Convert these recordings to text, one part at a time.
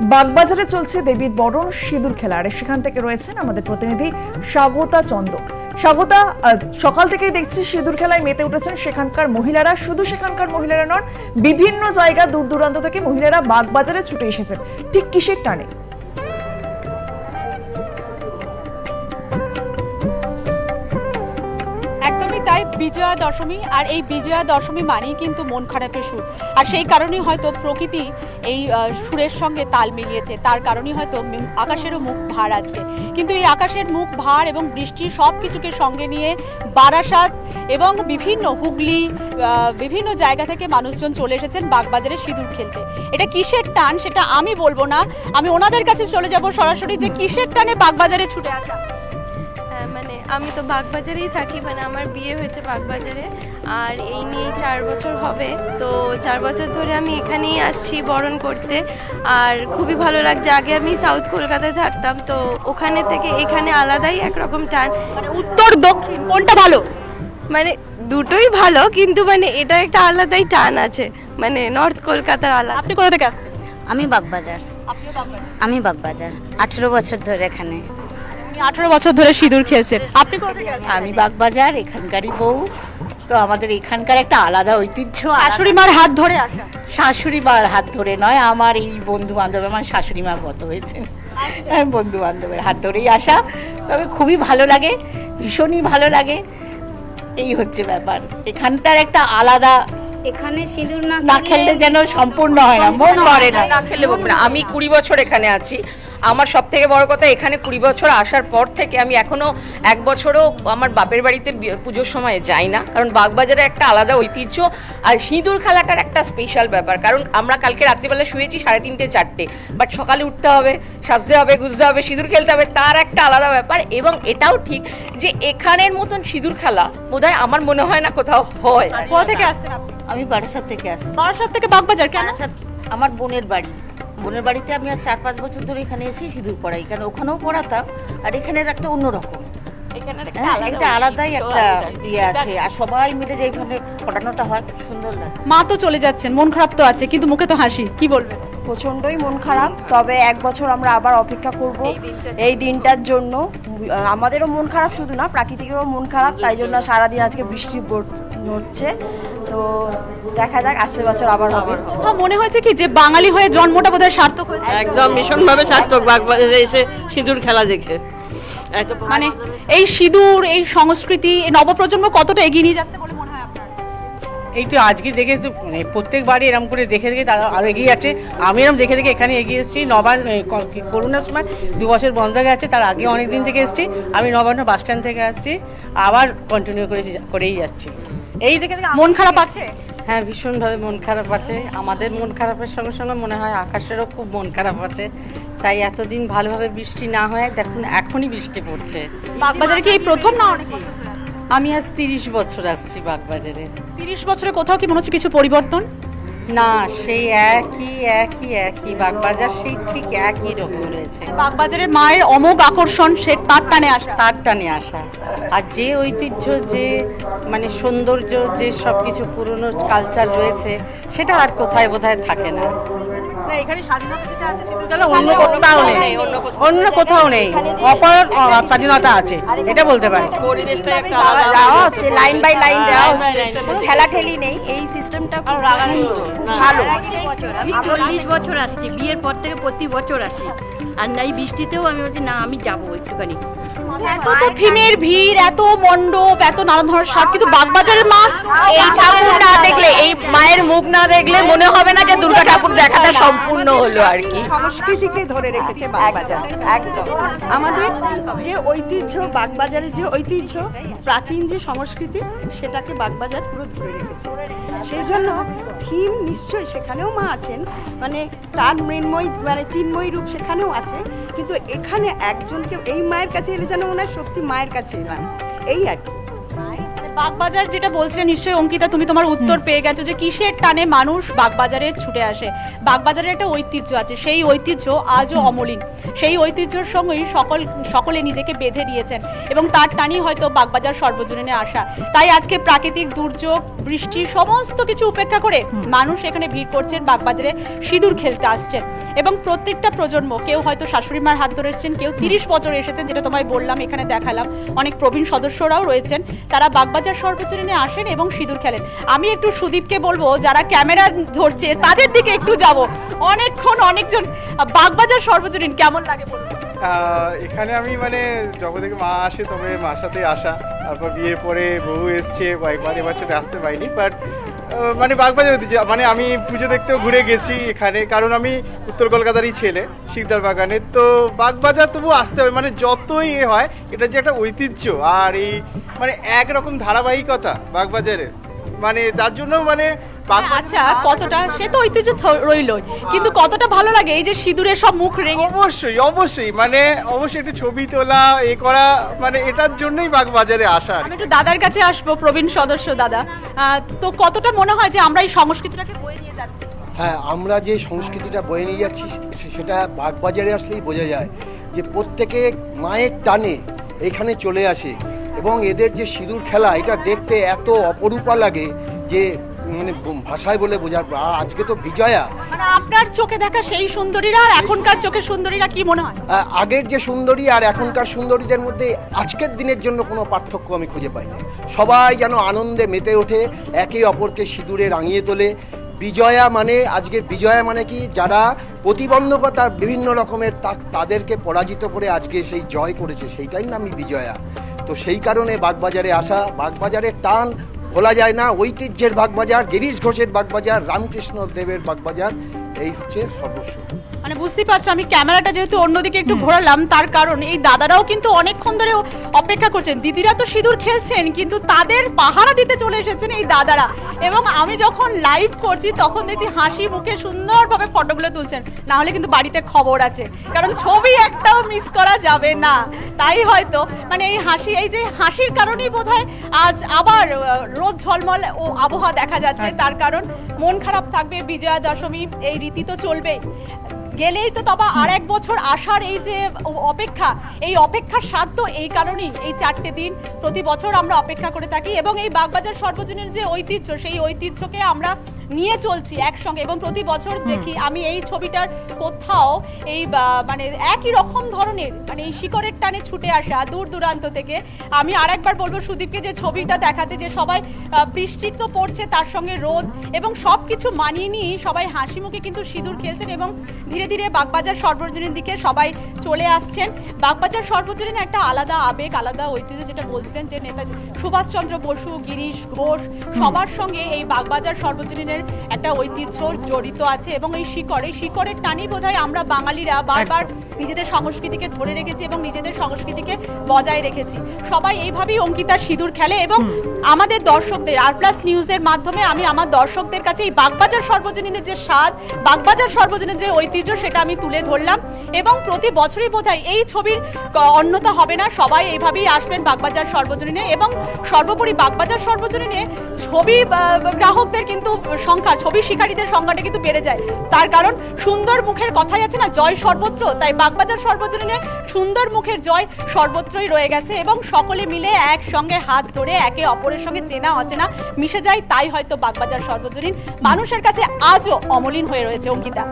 বাগবাজারে চলছে দেবীর বরণ সিঁদুর খেলা আর সেখান থেকে রয়েছেন আমাদের প্রতিনিধি স্বাগতা চন্দ স্বাগতা সকাল থেকেই দেখছি সিঁদুর খেলায় মেতে উঠেছেন সেখানকার মহিলারা। শুধু সেখানকার মহিলারা নন, বিভিন্ন জায়গা দূর দূরান্ত থেকে মহিলারা বাগবাজারে ছুটে এসেছেন। ঠিক কিসের টানে? বিজয়া দশমী আর এই বিজয়া দশমী মানেই কিন্তু মন খারাপের সুর। আর সেই কারণেই হয়তো প্রকৃতি এই সুরের সঙ্গে তাল মিলিয়েছে। তার কারণেই হয়তো আকাশেরও মুখ ভার আছে কিন্তু এই আকাশের মুখ ভার এবং বৃষ্টি সব কিছুকে সঙ্গে নিয়ে বারাসাত এবং বিভিন্ন হুগলি বিভিন্ন জায়গা থেকে মানুষজন চলে এসেছেন বাগবাজারে সিঁদুর খেলতে। এটা কিসের টান সেটা আমি বলব না। আমি ওনাদের কাছে চলে যাব সরাসরি যে কিসের টানে বাগবাজারে ছুটে আসা। মানে আমি তো বাগবাজারেই থাকি মানে আমার বিয়ে হয়েছে বাগবাজারে। আর এই নিয়েই চার বছর হবে। তো চার বছর ধরে আমি এখানেই আসছি বরণ করতে। আর খুবই ভালো লাগছে। আগে আমি সাউথ কলকাতায় থাকতাম তো ওখানে থেকে এখানে আলাদাই একরকম টান। মানে উত্তর দক্ষিণ কোনটা ভালো? মানে দুটোই ভালো কিন্তু মানে এটা একটা আলাদাই টান আছে। মানে নর্থ কলকাতার আলাদা। আপনি কোথা থেকে আসছেন? আমি বাগবাজার। বাগবাজার। আমি বাগবাজার আঠেরো বছর ধরে এখানে। আপনি আঠারো বছর ধরে সিঁদুর খেলছেন। আপনি আমি বাগবাজার এখানকারই বউ। তো আমাদের এখানকার একটা আলাদা ঐতিহ্য শাশুড়ি মার হাত ধরে আসা। শাশুড়ি মার হাত ধরে নয় আমার এই বন্ধু বান্ধব আমার শাশুড়ি মা গত হয়েছে বন্ধু বান্ধবের হাত ধরেই আসা। তবে খুবই ভালো লাগে ভীষণই ভালো লাগে। এই হচ্ছে ব্যাপার। এখানকার একটা আলাদা এখানে সিঁদুর না না খেললে যেন সম্পূর্ণ হয় না মন ভরে না। না খেলে বলব না। আমি কুড়ি বছর এখানে আছি। আমার সব থেকে বড় কথা এখানে কুড়ি বছর আসার পর থেকে আমি এখনও এক বছরও আমার বাপের বাড়িতে পুজোর সময় যাই না। কারণ বাগবাজারে একটা আলাদা ঐতিহ্য আর সিঁদুর খেলাটার একটা স্পেশাল ব্যাপার। কারণ আমরা কালকে রাত্রিবেলা শুয়েছি সাড়ে তিনটে চারটে। বাট সকালে উঠতে হবে সাজতে হবে গুজতে হবে সিঁদুর খেলতে হবে তার একটা আলাদা ব্যাপার। এবং এটাও ঠিক যে এখানের মতন সিঁদুর খেলা বোধহয় আমার মনে হয় না কোথাও হয়। কোথা থেকে আসছেন আপনি? আমি বারাসাত থেকে আসছি। বারাসাত থেকে বাগবাজার কেন? বারাসাত আমার বোনের বাড়ি। বোনের বাড়িতে আমি আর চার পাঁচ বছর ধরে এখানে এসে সিঁদুর পড়াই। কারণ ওখানেও পড়াতাম আর এখানের একটা অন্যরকম। একটা আলাদাই একটা ইয়ে আছে আর সবাই মিলে যে এখানে পড়ানোটা হয় খুব সুন্দর লাগে। মা তো চলে যাচ্ছেন মন খারাপ তো আছে কিন্তু মুখে তো হাসি কি বলবেন প্রচণ্ডই মন খারাপ তবে এক বছর আমরা আবার অপেক্ষা করব এই দিনটার জন্য। আমাদেরও মন খারাপ শুধু না প্রাকৃতিকেরও মন খারাপ তাই জন্য সারাদিন আজকে বৃষ্টি হচ্ছে তো দেখা যাক আসছে বছর আবার হবে। মনে হয়েছে কি যে বাঙালি হয়ে জন্মটা বোধহয় সার্থক হয়েছে। একদম ভীষণভাবে সার্থক বাগবাজারে এসে সিঁদুর খেলা দেখে। মানে এই সিঁদুর এই সংস্কৃতি এই নবপ্রজন্ম কতটা এগিয়ে নিয়ে যাচ্ছে বলে মনে হয় আপনার? এই তো আজকে দেখে তো মানে প্রত্যেকবারই এরকম করে দেখে দেখে তারা আরও এগিয়ে যাচ্ছে। আমি এরকম দেখে দেখে এখানে এগিয়ে এসেছি। কি করোনার সময় দু বছর বন্ধ হয়ে গেছে তার আগে অনেক দিন থেকে এসেছি। আমি নবান্ন বাস স্ট্যান্ড থেকে আসছি। আবার কন্টিনিউ করে করেই যাচ্ছি। এই দেখে দেখে মন খারাপ আছে? হ্যাঁ ভীষণভাবে মন খারাপ আছে। আমাদের মন খারাপের সঙ্গে সঙ্গে মনে হয় আকাশেরও খুব মন খারাপ আছে। তাই এতদিন ভালোভাবে বৃষ্টি না হয় দেখুন এখনই বৃষ্টি পড়ছে। বাগবাজারে কি এই প্রথম না অনেক? আমি আজ তিরিশ বছর আসছি বাগবাজারে। তিরিশ বছরে কোথাও কি মনে হচ্ছে কিছু পরিবর্তন? না, সেই একই একই একই বাগবাজার, সেই ঠিক একই রকম রয়েছে। বাগবাজারের মায়ের অমোঘ আকর্ষণ, সে তার টানে আসা। তার টানে আসা। আর যে ঐতিহ্য, যে মানে সৌন্দর্য, যে সব কিছু পুরনো কালচার রয়েছে, সেটা আর কোথায় বোধহয় থাকে না। না, এখানে স্বাধীনতা যেটা আছে সিঁদুর খেলা অন্য কোথাও নেই অন্য কোথাও নেই। অপার স্বাধীনতা আছে এটা বলতে পারি। দেওয়া হচ্ছে লাইন বাই লাইন দেওয়া হচ্ছে। ঠেলা ঠেলি নেই এই সিস্টেমটা খুব ভালো। আমি চল্লিশ বছর আসছি বিয়ের পর থেকে প্রতি বছর আসি। আর না এই বৃষ্টিতেও আমি বলছি না আমি যাব একটুখানি। এত তো থিমের ভিড় এত মণ্ডপ এত নানা ধরনের সাজ কিন্তু বাগবাজারের মা এই ঠাকুর না দেখলে এই মায়ের মুখ না দেখলে মনে হবে না যে দুর্গা ঠাকুর দেখাটা সম্পূর্ণ হলো আর কি। সংস্কৃতিকে ধরে রেখেছে বাগবাজার। একদম। আমাদের যে ঐতিহ্য বাগবাজারের যে ঐতিহ্য প্রাচীন যে সংস্কৃতি সেটাকে বাগবাজার পুরো ধরে রেখেছে। সেই জন্য থিম নিশ্চয়ই সেখানেও মা আছেন। মানে তার মৃন্ময় মানে চিন্ময় রূপ সেখানেও আছে। কিন্তু এখানে একজনকে, এই মায়ের কাছে এলে যেন ওনার শক্তি মায়ের কাছে এলাম। এই আর কি। বাগবাজার যেটা বলছিলেন নিশ্চয়ই অঙ্কিতা তুমি তোমার উত্তর পেয়ে গেছো যে কিসের টানে মানুষ বাগবাজারে ছুটে আসে। বাগবাজারের একটা ঐতিহ্য আছে সেই ঐতিহ্য আজও অমলিন। সেই ঐতিহ্যের সঙ্গেই সকল সকলে নিজেকে বেঁধে নিয়েছেন এবং তার টানই হয়তো বাগবাজার সর্বজনীনে আসা। তাই আজকে প্রাকৃতিক দুর্যোগ বৃষ্টি সমস্ত কিছু উপেক্ষা করে মানুষ এখানে ভিড় করছেন বাগবাজারে সিঁদুর খেলতে আসছেন। এবং প্রত্যেকটা প্রজন্ম কেউ হয়তো শাশুড়ি মার হাত ধরে এসেছেন কেউ তিরিশ বছর এসেছেন যেটা তোমায় বললাম এখানে দেখালাম। অনেক প্রবীণ সদস্যরাও রয়েছেন। তারা বাগবাজার সর্বজনীনে আসেন এবং সিঁদুর খেলেন। আমি একটু সুদীপকে বলব, যারা ক্যামেরা ধরছে, তাদের দিকে একটু যাব। অনেকক্ষণ অনেকজন, বাগবাজার সর্বজনীন, কেমন লাগে এখানে আমি মানে যখন থেকে মা আসে তবে মার সাথে আসা। তারপর বিয়ের পরে বউ এসছে, কয়েকবার এবছর আসতে পারিনি বাট মানে বাগবাজার মানে আমি পুজো দেখতেও ঘুরে গেছি এখানে, কারণ আমি উত্তর কলকাতারই ছেলে শিকদার বাগানে তো বাগবাজার তবু আসতে হবে মানে যতই এ হয়, এটা যে একটা ঐতিহ্য। আর এই মানে একরকম ধারাবাহিকতা বাগবাজারের। মানে তার জন্য মানে আচ্ছা কতটা সে তো ঐতিহ্য রইলই। কিন্তু কতটা ভালো লাগে এই যে সিঁদুরের সব মুখ রেঙে? অবশ্যই অবশ্যই। মানে অবশ্যই একটু ছবি তোলা এ করা মানে এটার জন্যই বাগবাজারে আসা আমি একটু দাদার কাছে আসব প্রবীণ সদস্য দাদা। তো কতটা মনে হয় যে আমরা এই সংস্কৃতিটাকে বয়ে নিয়ে যাচ্ছি? হ্যাঁ আমরা যে সংস্কৃতিটা বয়ে নিয়ে যাচ্ছি সেটা বাগবাজারে আসলেই বোঝা যায় যে প্রত্যেকে মায়ের টানে এখানে চলে আসে। এবং এদের যে সিঁদুর খেলা এটা দেখতে এত অপরূপা লাগে যে মানে ভাষায় বলে বোঝা আর আজকে তো বিজয়া। মানে আপনার চোখে দেখা সেই সুন্দরীরা আর এখনকার চোখে সুন্দরীরা কি মনে হয়? আগের যে সুন্দরী আর এখনকার সুন্দরীদের মধ্যে আজকের দিনের জন্য কোনো পার্থক্য আমি খুঁজে পাই না। সবাই যেন আনন্দে মেতে ওঠে একে অপরকে সিঁদুরে রাঙিয়ে তোলে। বিজয়া মানে আজকে বিজয়া মানে কি? যারা প্রতিবন্ধকতা বিভিন্ন রকমের তাদেরকে পরাজিত করে আজকে সেই জয় করেছে সেইটাই নামই বিজয়া। তো সেই কারণে বাগবাজারে আসা বাগবাজারের টান ভোলা যায় না ঐতিহ্যের বাগবাজার গিরিশ ঘোষের বাগবাজার রামকৃষ্ণ দেবের বাগবাজার এই হচ্ছে সর্বস্ব মানে বুঝতেই পারছ আমি ক্যামেরাটা যেহেতু অন্যদিকে একটু ঘোরালাম তার কারণ এই দাদারাও কিন্তু অনেকক্ষণ ধরে অপেক্ষা করছেন। দিদিরা তো সিঁদুর খেলছেন কিন্তু তাদের পাহারা দিতে চলে এসেছেন এই দাদারা। এবং আমি যখন লাইভ করছি তখন দেখছি হাসি মুখে সুন্দরভাবে ফটোগুলো তুলছেন। না হলে কিন্তু বাড়িতে খবর আছে। কারণ ছবি একটাও মিস করা যাবে না। তাই হয়তো মানে এই হাসি এই যে হাসির কারণেই বোধহয় আজ আবার রোদ ঝলমল ও আবহাওয়া দেখা যাচ্ছে। তার কারণ মন খারাপ থাকবে বিজয়া দশমী এই রীতি তো চলবেই। গেলেই তো তবে আর এক বছর আসার এই যে অপেক্ষা এই অপেক্ষার সাধ্য এই কারণেই এই চারটে দিন প্রতি বছর আমরা অপেক্ষা করে থাকি এবং এই বাগবাজার সর্বজনীন যে ঐতিহ্য সেই ঐতিহ্যকে আমরা নিয়ে চলছি একসঙ্গে এবং প্রতি বছর দেখি আমি এই ছবিটার কোথাও এই মানে একই রকম ধরনের মানে এই শিকড়ের টানে ছুটে আসা দূর দূরান্ত থেকে আমি আরেকবার বলব সুদীপকে যে ছবিটা দেখাতে যে সবাই বৃষ্টি তো পড়ছে তার সঙ্গে রোদ এবং সব কিছু মানিয়ে নিয়ে সবাই হাসি মুখে কিন্তু সিঁদুর খেলছেন এবং ধীরে ধীরে ধীরে বাগবাজার সর্বজনীন দিকে সবাই চলে আসছেন। বাগবাজার সর্বজনীন একটা আলাদা আবেগ আলাদা ঐতিহ্য যেটা বলছিলেন যে নেতা সুভাষচন্দ্র বসু গিরিশ ঘোষ সবার সঙ্গে এই বাগবাজার সর্বজনীনের একটা ঐতিহ্য জড়িত আছে এবং এই শিকড় এই শিকড়ের টানই বোধহয় আমরা বাঙালিরা বারবার নিজেদের সংস্কৃতিকে ধরে রেখেছি এবং নিজেদের সংস্কৃতিকে বজায় রেখেছি। সবাই এইভাবেই অঙ্কিতা সিঁদুর খেলে এবং আমাদের দর্শকদের আর প্লাস নিউজের মাধ্যমে আমি আমার দর্শকদের কাছে এই বাগবাজার সর্বজনীনের যে স্বাদ বাগবাজার সর্বজনীনের যে ঐতিহ্য সেটা আমি তুলে ধরলাম। এবং প্রতি বছরই বোধহয় এই ছবির অন্যতা হবে না। সবাই এইভাবেই আসবেন বাগবাজার সর্বজনীনে এবং সর্বোপরি বাগবাজার সর্বজনীনে ছবি গ্রাহকদের কিন্তু সংখ্যা, ছবি শিকারীদের সংখ্যাটা কিন্তু বেড়ে যায়। তার কারণ সুন্দর মুখের কথাই আছে না, জয় সর্বত্র। তাই বাগবাজার সর্বজনীনে সুন্দর মুখের জয় সর্বত্রই রয়ে গেছে এবং সকলে মিলে একসঙ্গে হাত ধরে একে অপরের সঙ্গে চেনা, অচেনা মিশে যায়। তাই হয়তো বাগবাজার সর্বজনীন মানুষের কাছে আজও অমলিন হয়ে রয়েছে অঙ্কিতা।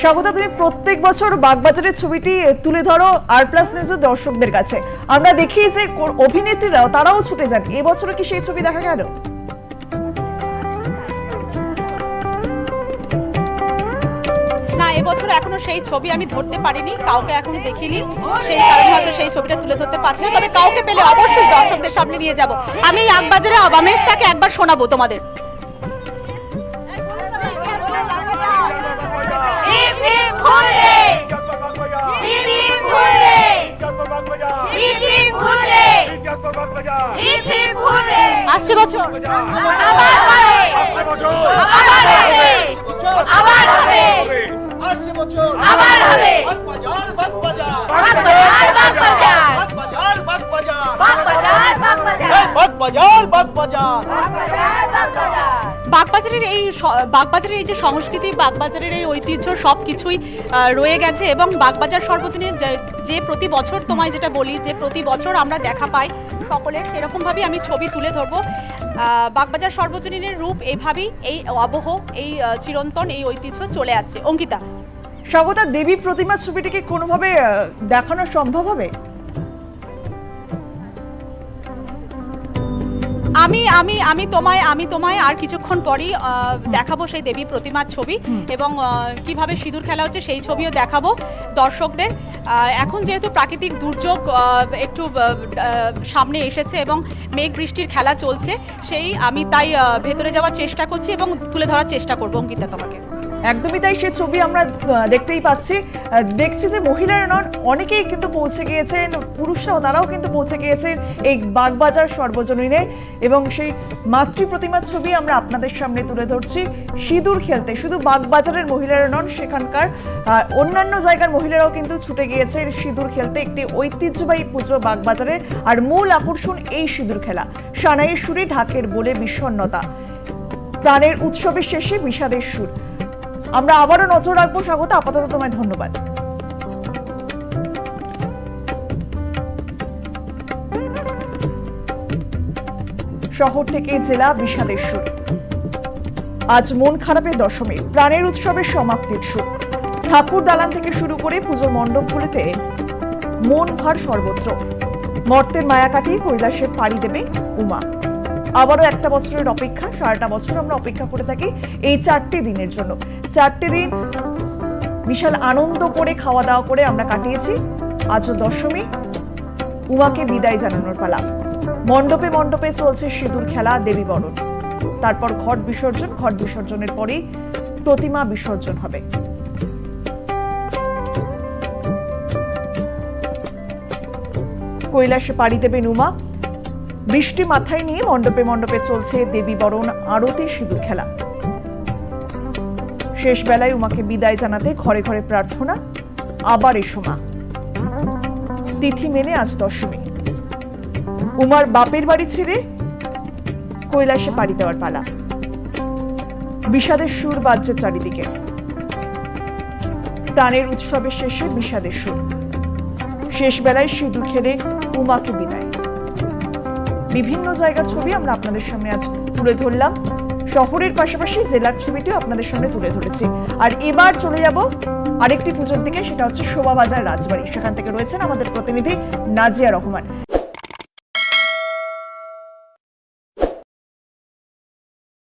স্বাগতা, তুমি প্রত্যেক বছর বাগবাজারের ছবিটি তুলে ধরো আর প্লাস নিউজের দর্শকদের কাছে। আমরা দেখি যে অভিনেত্রীরাও তারাও ছুটে যান এবছরও কি সেই ছবি দেখা গেল? এবছর এখনও সেই ছবি আমি ধরতে পারিনি, কাউকে এখনও দেখিনি। সেই কারণে হয়তো সেই ছবিটা তুলে ধরতে পারছি না। তবে কাউকে পেলে অবশ্যই দর্শকদের সামনে নিয়ে যাব। আমি এই আগবাজারে আবামেশটাকে একবার শোনাবো তোমাদের। আসছে বছর। বাগবাজার বাগবাজার। বাগবাজার বাগবাজার। বাগবাজার বাগবাজার। বাগবাজারের এই বাগবাজারের এই যে সংস্কৃতি, বাগবাজারের এই ঐতিহ্য সব কিছুই রয়ে গেছে এবং বাগবাজার সর্বজনীন যে- প্রতি বছর তোমায় যেটা বলি, যে প্রতি বছর আমরা দেখা পাই, সকলের সেরকমভাবেই আমি ছবি তুলে ধরবো। বাগবাজার সর্বজনীনের রূপ এইভাবেই এই অবহ, এই চিরন্তন এই ঐতিহ্য চলে আসছে। অঙ্কিতা। স্বাগতা দেবী প্রতিমা ছবিটিকে কোনোভাবে দেখানো সম্ভব হবে? আমি আমি আমি তোমায় আমি তোমায় আর কিছুক্ষণ পরই দেখাবো সেই দেবী প্রতিমার ছবি এবং কীভাবে সিঁদুর খেলা হচ্ছে সেই ছবিও দেখাবো দর্শকদের। এখন যেহেতু প্রাকৃতিক দুর্যোগ একটু সামনে এসেছে এবং মেঘ বৃষ্টির খেলা চলছে সেই আমি তাই ভেতরে যাওয়ার চেষ্টা করছি এবং তুলে ধরার চেষ্টা করব অঙ্কিতা তোমাকে। একদমই তাই, সে ছবি আমরা দেখতেই পাচ্ছি। দেখছি যে মহিলারা নন অনেকেই কিন্তু পৌঁছে গিয়েছেন, পুরুষরাও, তারাও কিন্তু পৌঁছে গিয়েছেন এই বাগবাজার সর্বজনীনে। এবং সেই মাতৃ প্রতিমার ছবি আমরা আপনাদের সামনে তুলে ধরছি। সিঁদুর খেলতে, শুধু বাগবাজারের মহিলারা নন, সেখানকার অন্যান্য জায়গার মহিলারাও কিন্তু ছুটে গিয়েছেন সিঁদুর খেলতে, একটি ঐতিহ্যবাহী পুজো বাগবাজারের আর মূল আকর্ষণ এই সিঁদুর খেলা, সানাইয়ের সুরে ঢাকের বলে বিষণ্ণতা। প্রাণের উৎসবের শেষে বিষাদের সুর। আমরা আবারও নজর রাখব। স্বাগত, আপাতত তোমায় ধন্যবাদ। শহর থেকে জেলা সুর। আজ মন খারাপের দশমী, প্রাণের উৎসবের সমাপ্তির সুর। ঠাকুর দালান থেকে শুরু করে পুজোর মণ্ডপগুলিতে মন ভার সর্বত্র। মর্তের মায়া কাটিয়ে কৈলাসে পাড়ি দেবে উমা। আবারও একটা বছরের অপেক্ষা, সারাটা বছর আমরা অপেক্ষা করে থাকি এই চারটে দিনের জন্য। চারটে দিন বিশাল আনন্দ করে খাওয়া দাওয়া করে আমরা কাটিয়েছি। আজও দশমী, উমাকে বিদায় জানানোর পালা। মণ্ডপে মণ্ডপে চলছে সিঁদুর খেলা, দেবী বরণ। তারপর ঘট বিসর্জন, ঘট বিসর্জনের পরেই প্রতিমা বিসর্জন হবে। কৈলাসে পাড়ি দেবেন উমা। বৃষ্টি মাথায় নিয়ে মণ্ডপে মণ্ডপে চলছে দেবী বরণ আরতি সিঁদুর খেলা। শেষ বেলায় উমাকে বিদায় জানাতে ঘরে ঘরে প্রার্থনা, আবার এসো মা। তিথি মেনে আজ দশমী। উমার বাপের বাড়ি ছেড়ে কৈলাসে পাড়ি দেওয়ার পালা। বিষাদের সুর বাজছে চারিদিকে। প্রাণের উৎসবের শেষে বিষাদের সুর। শেষ বেলায় সিঁদুর খেলে উমাকে বিদায়। বিভিন্ন জায়গার ছবি আমরা আপনাদের সামনে আজ তুলে ধরলাম। শহরের পাশাপাশি জেলার ছবিটিও আপনাদের সামনে তুলে ধরেছি। আর এবার চলে যাব আরেকটি পুজোর দিকে, সেটা হচ্ছে শোভাবাজার রাজবাড়ি। সেখান থেকে রয়েছেন আমাদের প্রতিনিধি নাজিয়া রহমান।